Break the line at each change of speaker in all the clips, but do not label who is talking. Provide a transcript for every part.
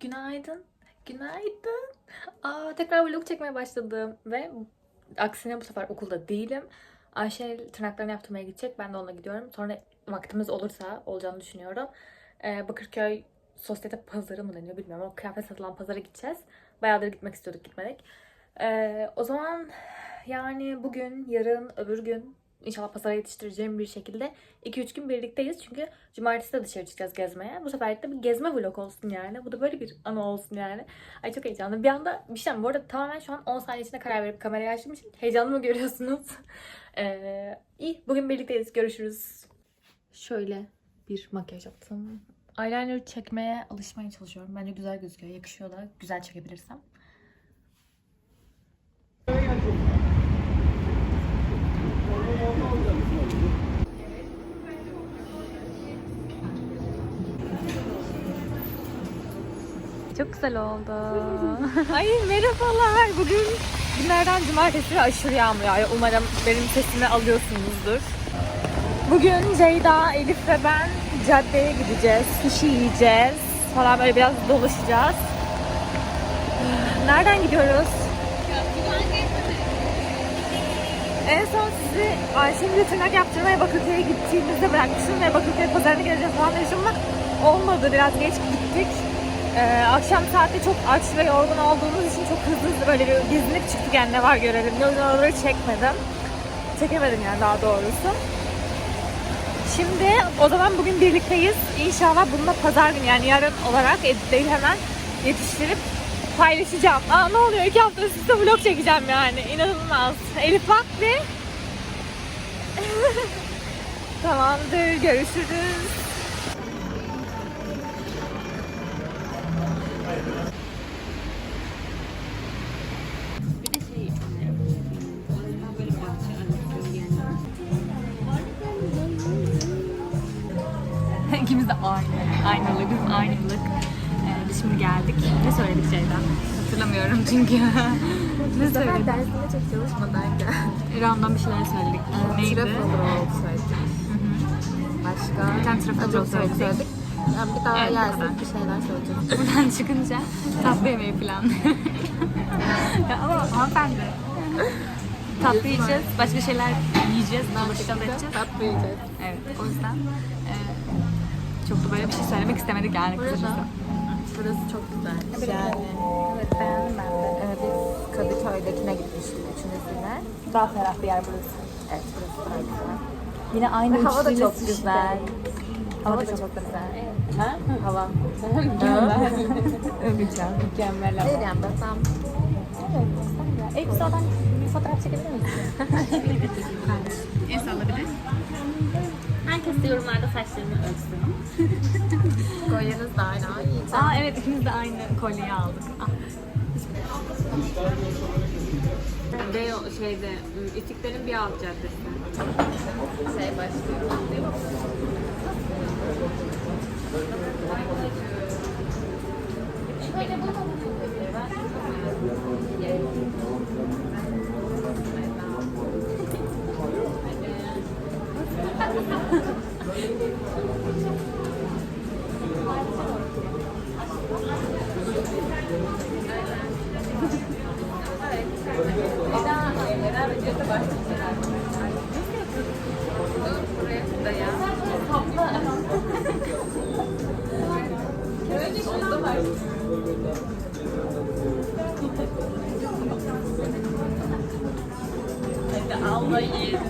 Günaydın. Günaydın. Aa, tekrar vlog çekmeye başladım ve aksine bu sefer okulda değilim. Ayşe tırnaklarını yaptırmaya gidecek. Ben de onunla gidiyorum. Sonra vaktimiz olursa olacağını düşünüyorum. Ee, Bakırköy Sosyete Pazarı mı deniyor bilmiyorum ama kıyafet satılan pazara gideceğiz. Bayağıdır gitmek istiyorduk gitmedik. Ee, o zaman yani bugün, yarın, öbür gün inşallah pazara yetiştireceğim bir şekilde 2-3 gün birlikteyiz. Çünkü cumartesi de dışarı çıkacağız gezmeye. Bu sefer de bir gezme vlog olsun yani. Bu da böyle bir anı olsun yani. Ay çok heyecanlı. Bir anda bir şey bu arada tamamen şu an 10 saniye içinde karar verip kamerayı açtığım için heyecanlı mı görüyorsunuz? ee, iyi. Bugün birlikteyiz. Görüşürüz. Şöyle bir makyaj yaptım. Eyeliner çekmeye alışmaya çalışıyorum. Bence güzel gözüküyor. Yakışıyor da. Güzel çekebilirsem. Çok güzel oldu. Ay merhabalar. Bugün günlerden cumartesi aşırı yağmur yağıyor. Umarım benim sesimi alıyorsunuzdur. Bugün Ceyda, Elif ve ben caddeye gideceğiz. Sushi yiyeceğiz. Falan böyle biraz dolaşacağız. Nereden gidiyoruz? En son sizi Ayşe'nin tırnak yaptırmaya Bakırköy'e gittiğimizde bırakmıştım ve Bakırköy pazarına geleceğiz falan demiştim olmadı. Biraz geç gittik. Ee, akşam saatte çok aç ve yorgun olduğumuz için çok hızlı hızlı böyle bir gezinip çıktık yani ne var görelim. O yüzden oraları çekmedim. Çekemedim yani daha doğrusu. Şimdi o zaman bugün birlikteyiz. İnşallah bununla pazar günü yani yarın olarak editleyip hemen yetiştirip paylaşacağım. Aa ne oluyor? İki hafta üst üste vlog çekeceğim yani. İnanılmaz. Elif bak bir. Tamamdır. Görüşürüz. İkimiz de aynı. Aynılık, aynılık. Ee, biz şimdi geldik. Ne söyledik Ceyda? Hatırlamıyorum çünkü. ne söyledik?
dersinde çok çalışmadan gel.
İran'dan bir şeyler söyledik. Neydi?
Trafo roll söyledik. Başka?
Bir tane trafo
Acı
roll
çok
söyledik.
Yani bir daha
Evet,
yersek bir şeyler söyleyeceğim.
Buradan çıkınca tatlı yemeği ya ama hanımefendi. tatlı yiyeceğiz, başka şeyler yiyeceğiz, dolaşacağız, edeceğiz.
Tatlı yiyeceğiz.
Evet, o yüzden e, çok da böyle bir şey söylemek istemedik yani
Burada
kısacası.
burası çok güzel. Yani
Evet, beğendim ben de.
e, biz Kadıköy'dekine gitmiştik üçümüzle.
Daha ferah bir yer burası.
Evet burası daha güzel.
Yine aynı
Ve hava da çok güzel.
Hava da çok güzel. Ha? Hava. Mükemmel. Öveceğim. Mükemmel hava.
Değil yani ben
Evet. Elif sağdan bir fotoğraf çekebilir miyiz? El salla bir de. Herkes de yorumlarda saçlarını ölçsün.
kolyeniz de aynı. Ay.
Aa evet ikimiz de aynı kolyeyi aldık. Ah. Beyo şeyde İstiklal'in bir alt caddesi.
Şey başlıyor.
Almayı.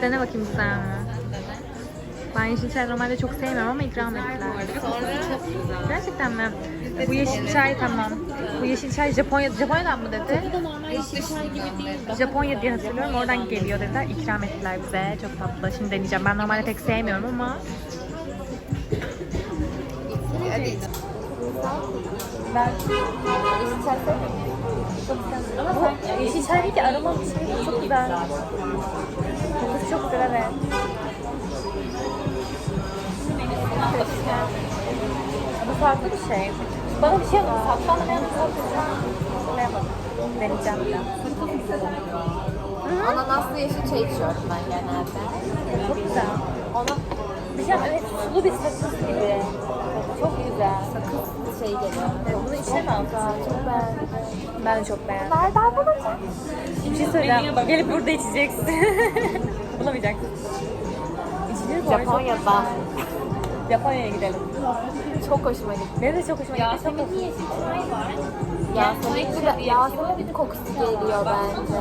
Dene bakayım güzel mi? Ben yeşil çay normalde çok sevmiyorum ama ikram ettiler. Gerçekten mi? Bu yeşil çay tamam. Bu yeşil çay Japonya, Japonya'dan mı dedi? Japonya diye hatırlıyorum. Oradan geliyor dediler. İkram ettiler bize. Çok tatlı. Şimdi deneyeceğim. Ben normalde pek sevmiyorum ama. Ben
Yeşil çay sevmiyor
ama sen değil ki aroma bir şey. Çok güzel. Çok güzel evet. Bu farklı bir şey. Bana bir şey. Tatlı anlamayan bir tatlı. Anlayamadım. Deneyeceğim bir daha.
Ananaslı yeşil çay içiyorum ben genelde.
Çok güzel. Ona bir şey evet sulu bir sakız gibi. Çok güzel.
Sakız şey geliyor.
Evet, bunu içemem. Çok beğendim. Ben de çok beğendim.
Nereden bulacağım?
Bir şey söyleyeceğim. Gelip burada içeceksin. Bulamayacaksın. İçilir bu arada.
Japonya'dan.
Japonya'ya gidelim.
Çok hoşuma gitti.
Benim de çok hoşuma gitti.
Yasemin'in yeşil çay var. Yasemin, de, Yasemin kokusu geliyor bence.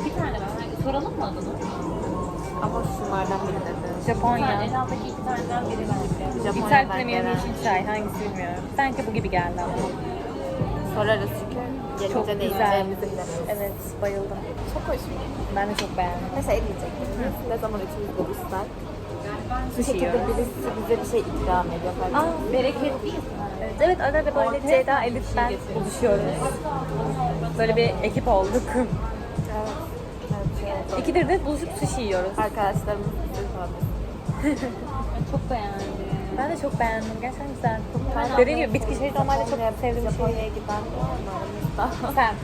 İki tane var. Hani soralım mı adını?
Ama şunlardan biri dedi.
Japonya.
En alttaki iki taneden biri bence.
İthal
Japonya'dan
Premier
gelen.
yeşil çay. Hangisi bilmiyorum. Sanki bu gibi geldi ama.
Sorarız çünkü. Gelince
Çok
de
güzel. Evet bayıldım.
Çok gitti.
Ben de çok beğendim.
Ne şey diyecektim. Ne zaman üçümüz buluşsak.
Sushi
şekilde birisi bize bir şey ikram ediyor falan.
Aa, bereketliyiz. Evet, evet arada böyle Ceyda, Elif, ben buluşuyoruz. Böyle bir ekip olduk.
Evet. Evet.
İkidir de buluşup sushi yiyoruz.
Arkadaşlarımız
çok beğendim.
Ben de çok beğendim. Gerçekten güzel. Dediğim gibi bitki çayı normalde çok sevdiğim bir şey.
Giden?
Sen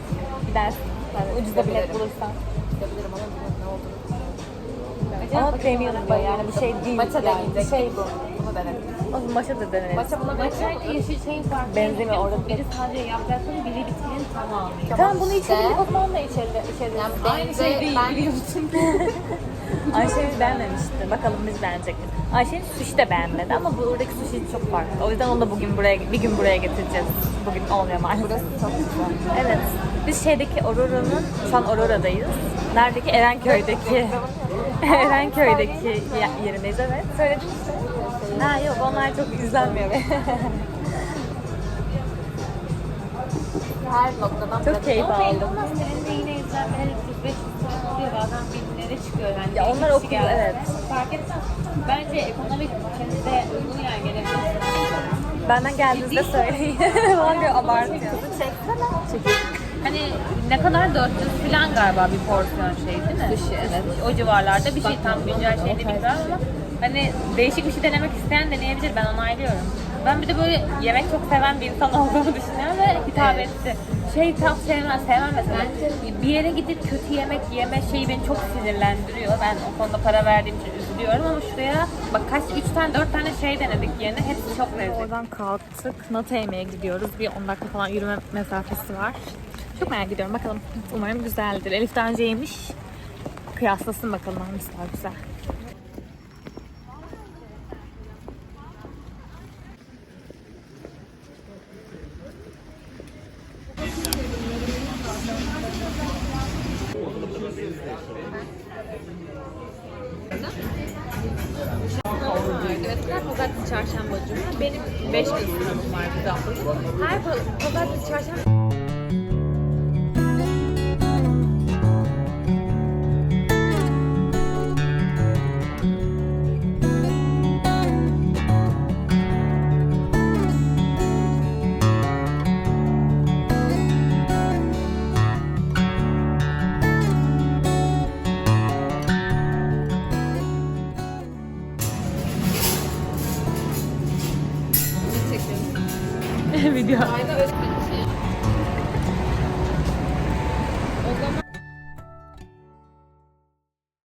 gidersin.
Evet,
Ucuza bilet
gidebilirim.
bulursan.
Gidebilirim ama bilmiyorum ne olduğunu.
Ama premium diyor yani bir şey değil.
Maça
yani. Bir
deneyecek.
şey bu.
Bunu denedim.
O zaman maşa da deneriz.
Maça buna
ile yeşil çayın farkı.
Benzemiyor orada.
Biri sadece yapraksın, biri bitkinin tamamı.
Tamam bunu
işte.
içelim. O zaman da içelim. içeriz.
Yani
Aynı şey değil,
ben
biliyorsun.
Ayşe beğenmemişti. Bakalım biz beğenecek miyiz? Ayşe sushi de beğenmedi ama buradaki sushi çok farklı. O yüzden onu da bugün buraya bir gün buraya getireceğiz. Bugün olmuyor maalesef.
burası çok güzel.
Evet. Biz şeydeki Aurora'nın, şu an Aurora'dayız. Neredeki? Erenköy'deki. Erenköy'deki ye- yerindeyiz evet. Söyledim işte. Ha yok onlar çok izlenmiyor.
Her noktadan
çok keyif
Ama belli
aldım.
olmaz. Senin de yine izlenmeleri 300-500 falan oluyor. Bazen binlere çıkıyor. Yani
Ya
bir
onlar
kişi
okul,
geldi.
evet.
Fark etmez. Bence ekonomik bütçenize uygun yer gelebilir.
Benden geldiğinizde söyleyin. Falan diyor abartıyor.
Çeksene.
Hani ne kadar 400 falan galiba bir porsiyon şey değil mi?
Sushi, evet.
O civarlarda bir şey tam güncel şey de bilmiyorum ama hani değişik bir şey denemek isteyen deneyebilir ben onaylıyorum. Ben bir de böyle yemek çok seven bir insan olduğumu düşünüyorum ve hitap etti. Şey tam sevmem, sevmem mesela. Bir yere gidip kötü yemek yeme şeyi beni çok sinirlendiriyor. Ben o konuda para verdiğim için üzülüyorum ama şuraya bak kaç, 3 tane 4 tane şey denedik yerine hepsi çok lezzetli.
Oradan kalktık. Nata yemeğe gidiyoruz. Bir 10 dakika falan yürüme mesafesi var. Çok merak ediyorum. Bakalım. Umarım güzeldir. Elif daha önce yemiş. Kıyaslasın bakalım hangisi daha güzel.
Her pazartesi çarşamba cuma benim 5 gün sınavım var haftada. Her pa- pazartesi çarşamba
Yeah.